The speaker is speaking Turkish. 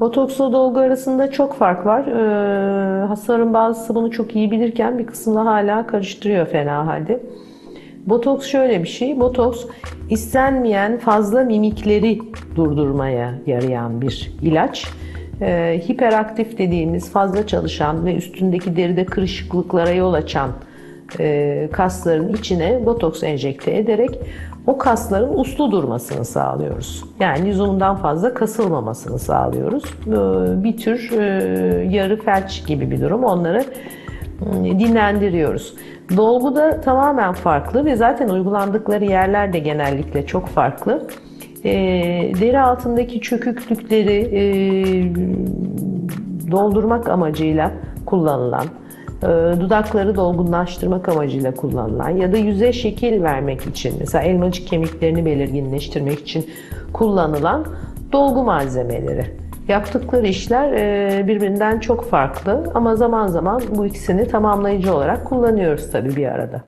Botoksla dolgu arasında çok fark var. Ee, hastaların bazısı bunu çok iyi bilirken bir kısmı hala karıştırıyor fena halde. Botoks şöyle bir şey. Botoks istenmeyen fazla mimikleri durdurmaya yarayan bir ilaç. Ee, hiperaktif dediğimiz fazla çalışan ve üstündeki deride kırışıklıklara yol açan e, kasların içine botoks enjekte ederek o kasların uslu durmasını sağlıyoruz. Yani lüzumdan fazla kasılmamasını sağlıyoruz. Ee, Bir tür e, yarı felç gibi bir durum. Onları e, dinlendiriyoruz. Dolgu da tamamen farklı ve zaten uygulandıkları yerler de genellikle çok farklı. E, deri altındaki çöküklükleri e, doldurmak amacıyla kullanılan, e, dudakları dolgunlaştırmak amacıyla kullanılan ya da yüze şekil vermek için mesela elmacık kemiklerini belirginleştirmek için kullanılan dolgu malzemeleri. Yaptıkları işler e, birbirinden çok farklı ama zaman zaman bu ikisini tamamlayıcı olarak kullanıyoruz tabii bir arada.